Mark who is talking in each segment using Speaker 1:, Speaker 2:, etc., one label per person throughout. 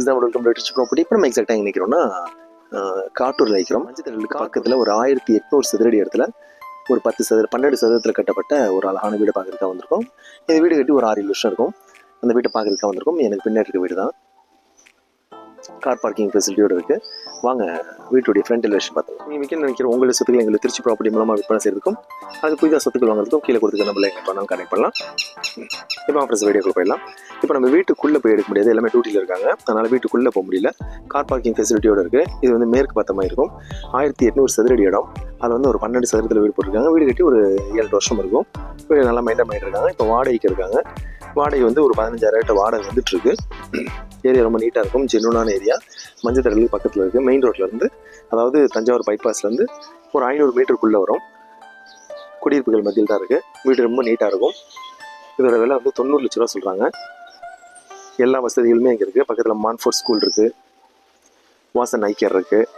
Speaker 1: இதுதான் welcome rich property இப்போ நம்ம எக்ஸாக்டாக எங்கே நிற்கிறோம்னா காட்டூரில் நிற்கிறோம் மஞ்சள் பக்கத்தில் ஒரு ஆயிரத்தி எட்நூறு சதுரடி இடத்துல ஒரு பத்து சதுர பன்னெண்டு சதுரத்தில் கட்டப்பட்ட ஒரு அழகான வீடு பார்க்கறதுக்காக வந்திருக்கோம். இந்த வீடு கட்டி ஒரு ஆறு ஏழு வருஷம் இருக்கும். அந்த வீட்டை பார்க்கறதுக்காக வந்திருக்கோம். எனக்கு பின்னாடி இருக்க வீடு தான். கார் பார்க்கிங் ஃபெசிலிட்டியோட இருக்கு. வாங்க வீட்டுடைய ஃப்ரண்ட் எலிவேஷன் பார்த்துக்கலாம். நீங்கள் விற்க நினைக்கிற உங்களுடைய சொத்துக்கள் எங்களுக்கு திருச்சி ப்ராப்பர்ட்டி மூலமாக விற்பனை செய்யறதுக்கும் அது புதிதாக சொத்துக்கள் வாங்குறதுக்கும் கீழே கொடுத்துக்க நம்மள எங்கே பண்ணாலும் கனெக்ட் பண்ணலாம். இப்போ அப்புறம் வீடியோக்குள்ள போயிடலாம். இப்போ நம்ம வீட்டுக்குள்ளே போய் எடுக்க முடியாது. எல்லாமே டியூட்டியில் இருக்காங்க. அதனால் வீட்டுக்குள்ளே போக முடியல. கார் பார்க்கிங் ஃபெசிலிட்டியோட இருக்குது இது வந்து மேற்கு பத்தமாக இருக்கும். ஆயிரத்தி எட்நூறு சதுரடி இடம். அதில் வந்து ஒரு பன்னெண்டு சதுரத்தில் வீடு போட்டிருக்காங்க. வீடு கட்டி ஒரு ஏழு வருஷம் இருக்கும். வீடு நல்லா மெயின்டைன் பண்ணிட்டு இருக்காங்க. இப்போ வாடகைக்கு இருக்காங்க. வாடகை வந்து ஒரு பதினஞ்சாயிரம் வாடகை வந்துட்டுருக்கு. ஏரியா ரொம்ப நீட்டாக இருக்கும். ஜென்னுனான ஏரியா மஞ்சள் தடலுக்கு பக்கத்தில் இருக்குது மெயின் ரோட்லேருந்து அதாவது தஞ்சாவூர் பைபாஸ்லேருந்து ஒரு ஐநூறு மீட்டருக்குள்ளே வரும். குடியிருப்புகள் மத்தியில் தான் இருக்குது வீடு ரொம்ப நீட்டாக இருக்கும். இதோட விலை வந்து தொண்ணூறு லட்ச ரூபா சொல்கிறாங்க எல்லா வசதிகளுமே இங்கே இருக்குது பக்கத்தில் மான்ஃபோர்ட் ஸ்கூல் இருக்குது வாசன் ஐக்கியர் இருக்குது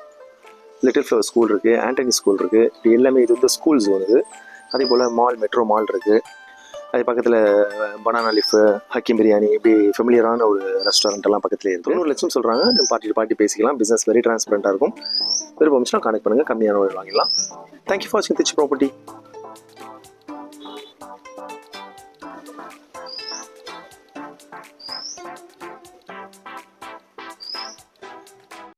Speaker 1: லிட்டில் ஃப்ளவர் ஸ்கூல் இருக்குது ஆண்டனி ஸ்கூல் இருக்குது இது எல்லாமே இது வந்து ஸ்கூல் ஜோன் இது. அதே போல் மால் மெட்ரோ மால் இருக்குது அது பக்கத்தில் பனானா லீஃப் ஹக்கீம் பிரியாணி இப்படி ஃபெமிலியரான ஒரு ரெஸ்டாரண்ட்டெல்லாம் பக்கத்துலேயே இருக்குது தொண்ணூறு லட்சம் சொல்கிறாங்க நம்ம பார்ட்டி பார்ட்டி பேசிக்கலாம். பிஸ்னஸ் வெரி டிரான்ஸ்பரண்ட்டாக இருக்கும். விருப்பம் கான்டெக்ட் பண்ணுங்கள் கம்மியான ஒரு வாங்கிடலாம். தேங்க்யூ ஃபார் வாட்சிங் திருச்சி ப்ராப்பர்ட்டி